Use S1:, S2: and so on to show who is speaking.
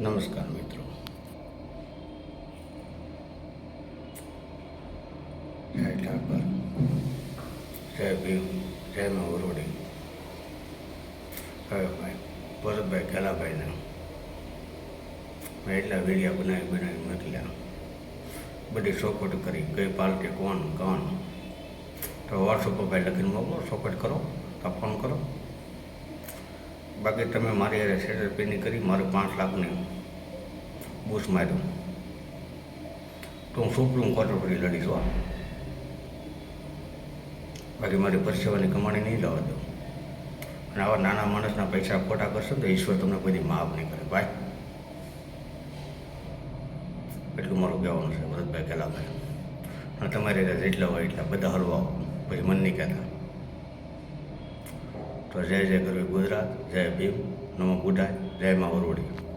S1: નમસ્કાર મિત્રો. જય ઠાકર જય ભીમ, જય મા વરોડી હવે ભાઈ, ભરતભાઈ કેલાભાઈને મેં એટલા વિડીયા બનાવી બનાવી મોકલ્યા બધી ચોખવટ કરી. કઈ પાર્ટી કોણ કોણ? તો વોટ્સઅપ પર ભાઈ લખીને મોકલો ચોખવટ કરો, તો ફોન કરો. બાકી તમે મારી હારે છેતરપિંડી કરી, મારે પાંચ લાખની બૂસ માર્યું. તો હું સુપ્રીમ કોર્ટ પર લડીશ વા બાકી મારી પરસેવાની કમાણી નહીં લેવા દઉં. અને આવા નાના માણસના પૈસા ખોટા કરશો તો ઈશ્વર તમને બધી માફ નહીં કરે. ભાઈ એટલું મારું કહેવાનું છે, ભરતભાઈ કેલાભાઈ અને તમારી રીતે જેટલા હોય એટલા બધા હલવાઓ પછી મન નહીં કહેતા. તો જય જય કરવી ગુજરાત જય ભીમ નમો બુઢાય જય મા વરોડી